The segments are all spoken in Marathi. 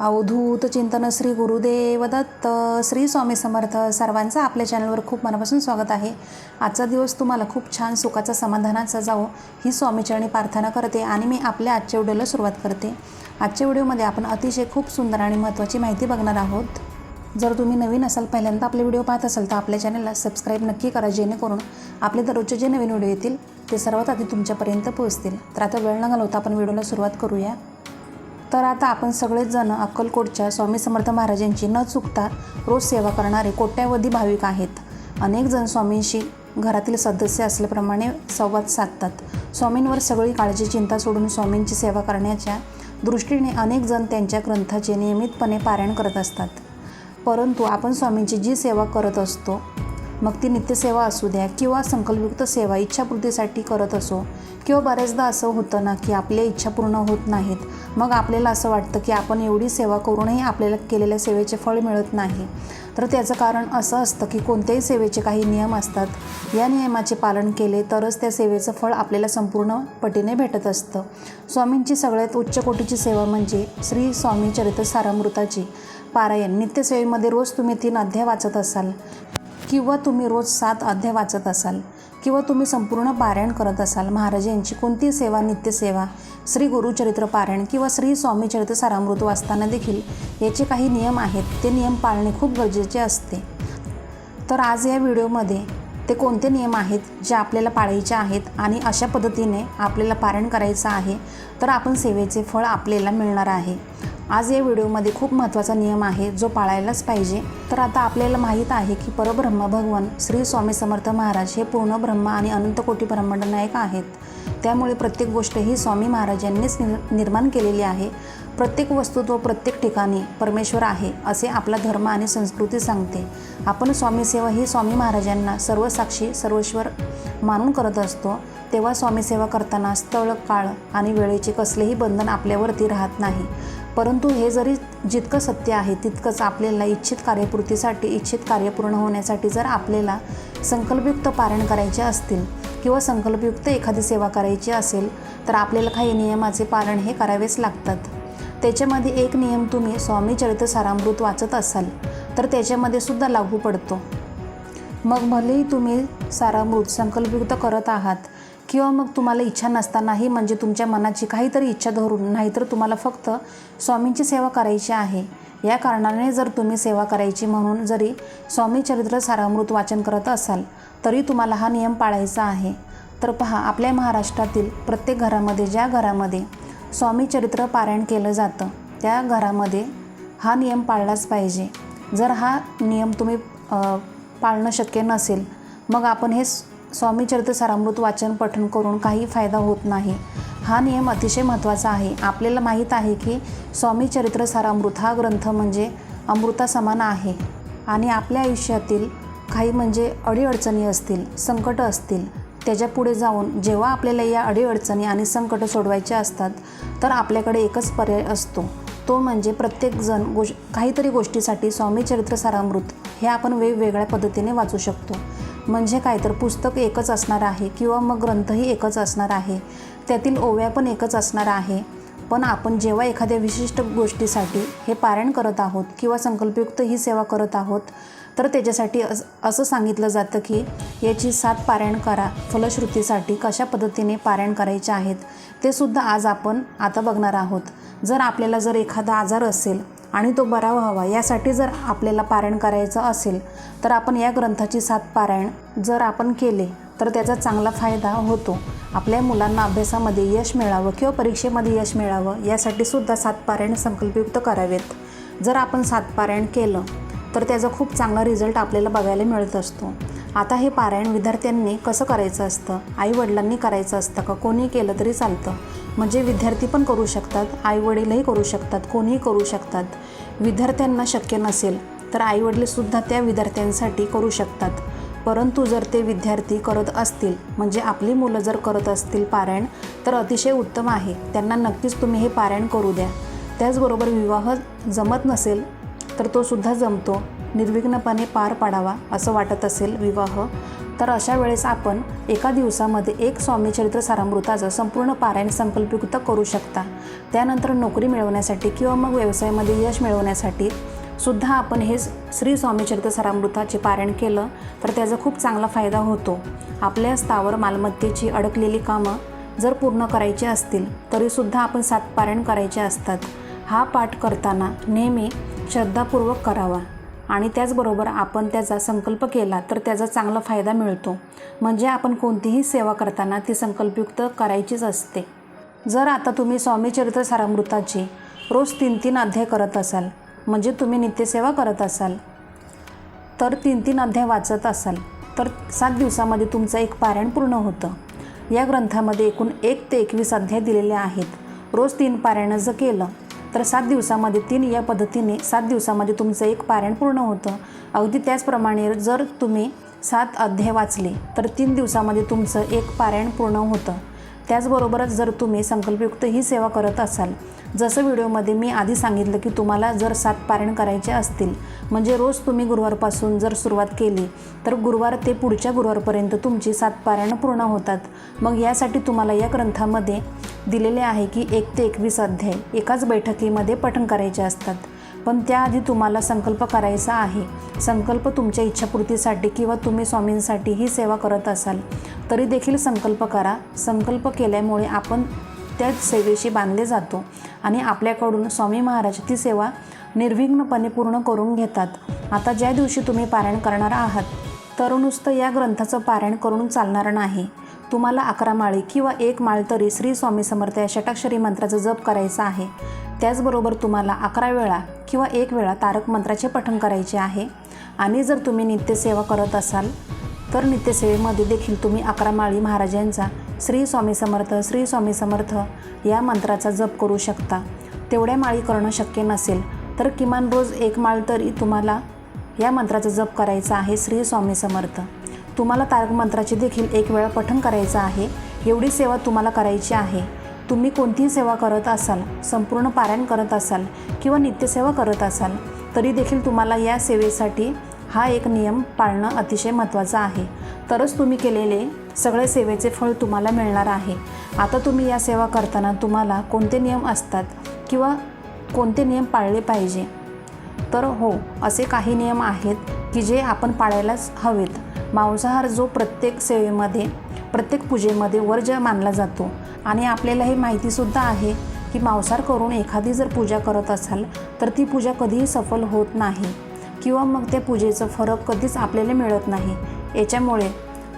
अवधूत चिंतन श्री गुरुदेव दत्त श्री स्वामी समर्थ सर्वांचं आपल्या चॅनलवर खूप मनापासून स्वागत आहे. आजचा दिवस तुम्हाला खूप छान सुखाचा समाधानाचा जावो ही स्वामीचरणी प्रार्थना करते आणि मी आपल्या आजच्या व्हिडिओला सुरुवात करते. आजच्या व्हिडिओमध्ये आपण अतिशय खूप सुंदर आणि महत्त्वाची माहिती बघणार आहोत. जर तुम्ही नवीन असाल पहिल्यांदा आपले व्हिडिओ पाहत असाल तर आपल्या चॅनलला सबस्क्राईब नक्की करा जेणेकरून आपले दररोजचे जे नवीन व्हिडिओ येतील ते सर्वात आधी तुमच्यापर्यंत पोहोचतील. तर आता वेळ न घालवता आपण व्हिडिओला सुरुवात करूया. तर आता आपण सगळेच जण अक्कलकोटच्या स्वामी समर्थ महाराजांची न चुकता रोज सेवा करणारे कोट्यावधी भाविक आहेत. अनेक जण स्वामींशी घरातील सदस्य असल्याप्रमाणे संवाद साधतात. स्वामींवर सगळी काळजी चिंता सोडून स्वामींची सेवा करण्याच्या दृष्टीने अनेक जण त्यांच्या ग्रंथाचे नियमितपणे पारायण करत असतात. परंतु आपण स्वामींची जी सेवा करत असतो मग ती नित्यसेवा असू द्या किंवा संकल्पयुक्त सेवा इच्छापूर्तीसाठी करत असो किंवा बऱ्याचदा असं होतं ना की आपल्या इच्छा पूर्ण होत नाहीत. मग आपल्याला असं वाटतं की आपण एवढी सेवा करूनही आपल्याला केलेल्या सेवेचे फळ मिळत नाही. तर त्याचं कारण असं असतं की कोणत्याही सेवेचे काही नियम असतात. या नियमाचे पालन केले तरच त्या सेवेचं फळ आपल्याला संपूर्ण पटीने भेटत असतं. स्वामींची सगळ्यात उच्च कोटीची सेवा म्हणजे श्री स्वामी चरित्र सारामृताची पारायण नित्यसेवेमध्ये रोज तुम्ही तीन अध्याय वाचत असाल. किंवा तुम्ही रोज सात अध्याय वाचत असाल किंवा तुम्ही संपूर्ण पारायण करत असाल महाराज यांची कोणती सेवा नित्यसेवा श्री गुरुचरित्र पारायण किंवा श्री स्वामी चरित्र सारामृत वाचताना देखील याचे काही नियम आहेत. ते नियम पाळणे खूप गरजेचे असते. तर आज या व्हिडिओमध्ये ते कोणते नियम आहेत जे आपल्याला पाळायचे आहेत आणि अशा पद्धतीने आपल्याला पारायण करायचं आहे तर आपण सेवेचे फळ आपल्याला मिळणार आहे. आज या व्हिडिओमध्ये खूप महत्त्वाचा नियम आहे जो पाळायलाच पाहिजे. तर आता आपल्याला माहीत आहे की परब्रह्म भगवान श्री स्वामी समर्थ महाराज हे पूर्ण ब्रह्म आणि अनंत कोटी नायक आहेत. त्यामुळे प्रत्येक गोष्ट ही स्वामी महाराजांनीच निर्माण केलेली आहे. प्रत्येक वस्तू तो प्रत्येक ठिकाणी परमेश्वर आहे असे आपला धर्म आणि संस्कृती सांगते. आपण स्वामी सेवा ही स्वामी महाराजांना सर्वसाक्षी सर्वेश्वर मानून करत असतो. तेव्हा स्वामी सेवा करताना स्थळ काळ आणि वेळेचे कसलेही बंधन आपल्यावरती राहत नाही. परंतु हे जरी जितकं सत्य आहे तितकंच आपल्याला इच्छित कार्यपूर्तीसाठी इच्छित कार्य पूर्ण होण्यासाठी जर आपल्याला संकल्पयुक्त पारायण करायचे असतील किंवा संकल्पयुक्त एखादी सेवा करायची असेल तर आपल्याला काही नियमाचे पालन हे करावेच लागतात. त्याच्यामध्ये एक नियम तुम्ही स्वामी चरित्र सारामृत वाचत असाल तर त्याच्यामध्ये सुद्धा लागू पडतो. मग भलेही तुम्ही सारामृत संकल्पयुक्त करत आहात किंवा मग तुम्हाला इच्छा नसतानाही म्हणजे तुमच्या मनाची काहीतरी इच्छा धरून नाहीतर तुम्हाला फक्त स्वामींची सेवा करायची आहे. या कारणाने जर तुम्ही सेवा करायची म्हणून जरी स्वामी चरित्र सारामृत वाचन करत असाल तरी तुम्हाला हा नियम पाळायचा आहे. तर पहा आपल्या महाराष्ट्रातील प्रत्येक घरामध्ये ज्या घरामध्ये स्वामी चरित्र पारायण केलं जातं त्या घरामध्ये हा नियम पाळलाच पाहिजे. जर हा नियम तुम्ही पाळणं शक्य नसेल मग आपण हे स्वामी चरित्र सारामृत वाचन पठण करून काही फायदा होत नाही. हा नियम अतिशय महत्त्वाचा आहे. आपल्याला माहीत आहे की स्वामी चरित्र सारामृत हा ग्रंथ म्हणजे अमृता समान आहे आणि आपल्या आयुष्यातील काही म्हणजे अडीअडचणी असतील संकट असतील त्याच्या पुढे जाऊन जेव्हा आपल्याला या अडीअडचणी आणि संकट सोडवायचे असतात तर आपल्याकडे एकच पर्याय असतो. तो म्हणजे प्रत्येकजण गोष काहीतरी गोष्टीसाठी स्वामी चरित्र सारामृत हे आपण वेगवेगळ्या पद्धतीने वाचू शकतो. म्हणजे काय तर पुस्तक एकच असणार आहे किंवा मग ग्रंथही एकच असणार आहे. त्यातील ओव्या पण एकच असणार आहे. पण आपण जेव्हा एखाद्या विशिष्ट गोष्टीसाठी हे पारायण करत आहोत किंवा संकल्पयुक्त ही सेवा करत आहोत तर त्याच्यासाठी अस असं सांगितलं जातं की याची सात पारायण करा फलश्रुतीसाठी कशा पद्धतीने पारायण करायचे आहेत ते सुद्धा आज आपण आता बघणार आहोत. जर आपल्याला जर एखादा आजार असेल आणि तो बरा व्हावा यासाठी जर आपल्याला पारायण करायचं असेल तर आपण या ग्रंथाची सात पारायण जर आपण केले तर त्याचा चांगला फायदा होतो. आपल्या मुलांना अभ्यासामध्ये यश मिळावं किंवा परीक्षेमध्ये यश मिळावं यासाठी सुद्धा सात पारायण संकल्पयुक्त करावेत. जर आपण सात पारायण केलं तर त्याचा खूप चांगला रिझल्ट आपल्याला बघायला मिळत असतो. आता हे पारायण विद्यार्थ्यांनी कसं करायचं असतं? आईवडिलांनी करायचं असतं का? कोणी केलं तरी चालतं. म्हणजे विद्यार्थी पण करू शकतात आईवडीलही करू शकतात कोणीही करू शकतात. विद्यार्थ्यांना शक्य नसेल तर आईवडीलसुद्धा त्या विद्यार्थ्यांसाठी करू शकतात. परंतु जर ते विद्यार्थी करत असतील म्हणजे आपली मुलं जर करत असतील पारायण तर अतिशय उत्तम आहे. त्यांना नक्कीच तुम्ही हे पारायण करू द्या. त्याचबरोबर विवाह जमत नसेल तर तो सुद्धा जमतो. निर्विघ्नपणे पार पाडावा असं वाटत असेल विवाह तर अशा वेळेस आपण एका दिवसामध्ये एक स्वामीचरित्र सारामृताचं संपूर्ण पारायण संकल्पयुक्त करू शकता. त्यानंतर नोकरी मिळवण्यासाठी किंवा मग व्यवसायामध्ये यश मिळवण्यासाठी सुद्धा आपण हे श्री स्वामीचरित्र सारामृताचे पारायण केलं तर त्याचा खूप चांगला फायदा होतो. आपल्या स्थावर मालमत्तेची अडकलेली कामं जर पूर्ण करायची असतील तरीसुद्धा आपण सात पारायण करायचे असतात. हा पाठ करताना नेहमी श्रद्धापूर्वक करावा. आणि त्याचबरोबर आपण त्याचा संकल्प केला तर त्याचा चांगला फायदा मिळतो. म्हणजे आपण कोणतीही सेवा करताना ती संकल्पयुक्त करायचीच असते. जर आता तुम्ही स्वामी चरित्र सारामृताची रोज तीन तीन अध्याय करत असाल म्हणजे तुम्ही नित्यसेवा करत असाल तर तीन तीन अध्याय वाचत असाल तर सात दिवसामध्ये तुमचं एक पारायण पूर्ण होतं. या ग्रंथामध्ये एकूण एक ते एकवीस अध्याय दिलेले आहेत. रोज तीन पारायणं जर केलं तर सात दिवसामध्ये तीन या पद्धतीने सात दिवसामध्ये तुमचं एक पारायण पूर्ण होतं. अगदी त्याचप्रमाणे जर तुम्ही सात अध्याय वाचले तर तीन दिवसामध्ये तुमचं एक पारायण पूर्ण होतं. त्याचबरोबरच जर तुम्ही संकल्पयुक्त ही सेवा करत असाल जसं व्हिडिओमध्ये मी आधी सांगितलं की तुम्हाला जर सात पारायण करायचे असतील म्हणजे रोज तुम्ही गुरुवारपासून जर सुरुवात केली तर गुरुवार ते पुढच्या गुरुवारपर्यंत तुमची सात पारायण पूर्ण होतात. मग यासाठी तुम्हाला या ग्रंथामध्ये दिलेले आहे की एक ते एकवीस अध्याय एकाच बैठकीमध्ये पठण करायचे असतात. पण त्याआधी तुम्हाला संकल्प करायचा आहे. संकल्प तुमच्या इच्छापूर्तीसाठी किंवा तुम्ही स्वामींसाठी ही सेवा करत असाल तरी देखील संकल्प करा. संकल्प केल्यामुळे आपण त्याच सेवेशी बांधले जातो. आणि आपल्याकडून स्वामी महाराज ती सेवा निर्विघ्नपणे पूर्ण करून घेतात. आता ज्या दिवशी तुम्ही पारायण करणार आहात तर नुसतं या ग्रंथाचं पारायण करून चालणार नाही. तुम्हाला अकरा माळी किंवा एक माळ तरी श्री स्वामी समर्थ या षटाक्षरी मंत्राचा जप करायचा आहे. त्याचबरोबर तुम्हाला अकरा वेळा किंवा एक वेळा तारक मंत्राचे पठण करायचे आहे. आणि जर तुम्ही नित्यसेवा करत असाल तर नित्यसेवेमध्ये देखील तुम्ही अकरा माळी महाराजांचा श्री स्वामी समर्थ श्री स्वामी समर्थ या मंत्राचा जप करू शकता. तेवढ्या माळी करणं शक्य नसेल तर किमान रोज एक माळ तरी तुम्हाला या मंत्राचा जप करायचा आहे श्री स्वामी समर्थ. तुम्हाला तारक मंत्राचे देखील एक वेळा पठण करायचं आहे एवढी सेवा तुम्हाला करायची आहे. तुम्ही कोणतीही सेवा करत असाल संपूर्ण पारायण करत असाल किंवा नित्यसेवा करत असाल तरी देखील तुम्हाला या सेवेसाठी हा एक नियम पाळणं अतिशय महत्त्वाचं आहे. तरच तुम्ही केलेले सगळे सेवेचे फळ तुम्हाला मिळणार आहे. आता तुम्ही या सेवा करताना तुम्हाला कोणते नियम असतात किंवा कोणते नियम पाळले पाहिजे? तर हो असे काही नियम आहेत की जे आपण पाळायलाच हवेत. मांसाहार जो प्रत्येक सेवेमध्ये प्रत्येक पूजेमध्ये वर्ज मानला जातो आणि आपल्याला हे माहितीसुद्धा आहे की मांसाहार करून एखादी जर पूजा करत असाल तर ती पूजा कधीही सफल होत नाही किंवा मग त्या पूजेचं फरक कधीच आपल्याला मिळत नाही. याच्यामुळे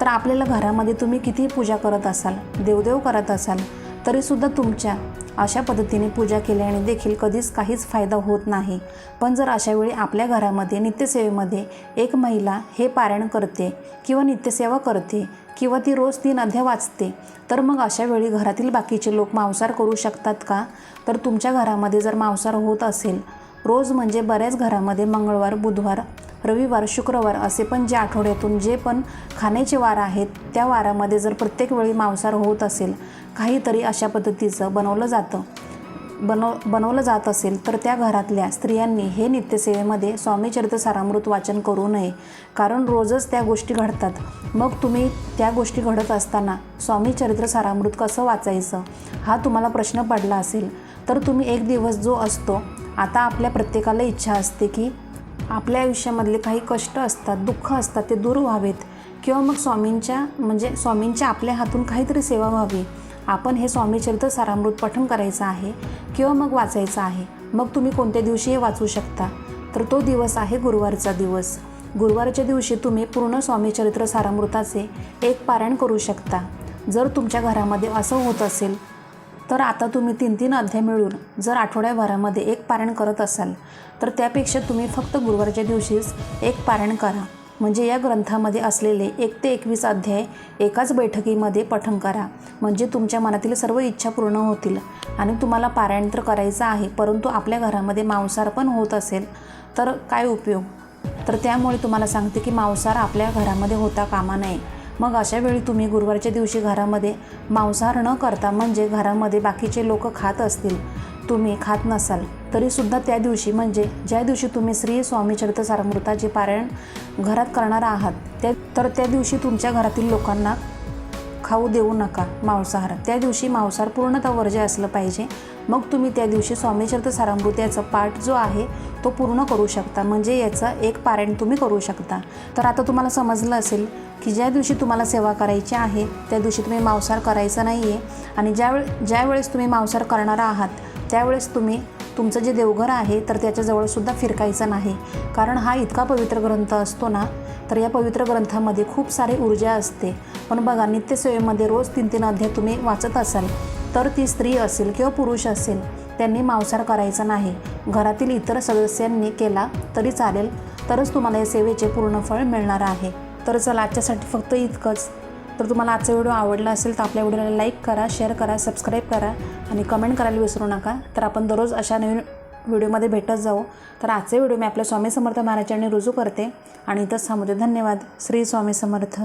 तर आपल्याला घरामध्ये तुम्ही कितीही पूजा करत असाल देवदेव करत असाल तरीसुद्धा तुमच्या अशा पद्धतीने पूजा केल्याने देखील कधीच काहीच फायदा होत नाही. पण जर अशावेळी आपल्या घरामध्ये नित्यसेवेमध्ये एक महिला हे पारायण करते किंवा नित्यसेवा करते किंवा ती रोज तीन अध्या वाचते तर मग अशा वेळी घरातील बाकीचे लोक मांसाहार करू शकतात का? तर तुमच्या घरामध्ये जर मांसाहार होत असेल रोज म्हणजे बऱ्याच घरामध्ये मंगळवार बुधवार रविवार शुक्रवार असे पण जे आठवड्यातून जे पण खाण्याचे वार आहेत त्या वारामध्ये जर प्रत्येक वेळी मांसाहार होत असेल काहीतरी अशा पद्धतीचं बनवलं जातं. बनव बनवलं जात असेल तर त्या घरातल्या स्त्रियांनी हे नित्यसेवेमध्ये स्वामीचरित्र सारामृत वाचन करू नये. कारण रोजच त्या गोष्टी घडतात. मग तुम्ही त्या गोष्टी घडत असताना स्वामीचरित्र सारामृत कसं वाचायचं? हा तुम्हाला प्रश्न पडला असेल. तर तुम्ही एक दिवस जो असतो आता आपल्या प्रत्येकाला इच्छा असते की आपल्या आयुष्यामधले काही कष्ट असतात दुःख असतात ते दूर व्हावेत. किंवा मग स्वामींच्या म्हणजे स्वामींच्या आपल्या हातून काहीतरी सेवा व्हावी. आपण हे स्वामीचरित्र सारामृत पठण करायचं आहे किंवा मग वाचायचं आहे. मग तुम्ही कोणत्या दिवशी हे वाचू शकता? तर तो दिवस आहे गुरुवारचा दिवस. गुरुवारच्या दिवशी तुम्ही पूर्ण स्वामीचरित्र सारामृताचे एक पारायण करू शकता. जर तुमच्या घरामध्ये असं होत असेल तर आता तुम्ही तीन तीन अध्याय मिळून जर आठवड्याभरामध्ये एक पारायण करत असाल तर त्यापेक्षा तुम्ही फक्त गुरुवारच्या दिवशीच एक पारायण करा. म्हणजे या ग्रंथामध्ये असलेले एक ते एकवीस अध्याय एकाच बैठकीमध्ये पठण करा. म्हणजे तुमच्या मनातील सर्व इच्छा पूर्ण होतील आणि तुम्हाला पारायण तर करायचं आहे परंतु आपल्या घरामध्ये मांसाहार पण होत असेल तर काय उपयोग? तर त्यामुळे तुम्हाला सांगते की मांसाहार आपल्या घरामध्ये होता कामा नये. मग अशा वेळी तुम्ही गुरुवारच्या दिवशी घरामध्ये मांसाहार न करता म्हणजे घरामध्ये बाकीचे लोक खात असतील तुम्ही खात नसाल तरीसुद्धा त्या दिवशी म्हणजे ज्या दिवशी तुम्ही श्री स्वामी चरित्र सारामृताचे पारायण घरात करणार आहात त्या तर त्या दिवशी तुमच्या घरातील लोकांना खाऊ देऊ नका मांसाहार. त्या दिवशी मांसाहार पूर्णतः वर्ज्य असलं पाहिजे. मग तुम्ही त्या दिवशी स्वामीचरित्र सारामृत्याचा पाठ जो आहे तो पूर्ण करू शकता. म्हणजे याचं एक पारायण तुम्ही करू शकता. तर आता तुम्हाला समजलं असेल की ज्या दिवशी तुम्हाला सेवा करायची आहे त्या दिवशी तुम्ही मांसाहार करायचा नाही आहे आणि ज्यावेळे ज्यावेळेस तुम्ही मांसाहार करणार आहात त्यावेळेस तुम्ही तुमचं जे देवघर आहे तर त्याच्याजवळसुद्धा फिरकायचं नाही. कारण हा इतका पवित्र ग्रंथ असतो ना तर या पवित्र ग्रंथामध्ये खूप सारी ऊर्जा असते. पण बघा नित्यसेवेमध्ये रोज तीन तीन अध्याय तुम्ही वाचत असाल तर ती स्त्री असेल किंवा पुरुष असेल त्यांनी मांसाहार करायचा नाही. घरातील इतर सदस्यांनी केला तरी चालेल तरच तुम्हाला या सेवेचे पूर्ण फळ मिळणार आहे. तर चला आजच्यासाठी फक्त इतकंच. तर तुम्हाला आजचा व्हिडिओ आवडला असेल तर आपल्या व्हिडिओला लाईक करा शेअर करा सबस्क्राईब करा आणि कमेंट करायला विसरू नका. तर आपण दररोज अशा नवीन व्हिडिओमध्ये भेटत जाऊ. तर आजचे व्हिडिओ मी आपल्या स्वामी समर्थ महाराजांनी रुजू करते. आणि इथंच थांबते धन्यवाद. श्री स्वामी समर्थ.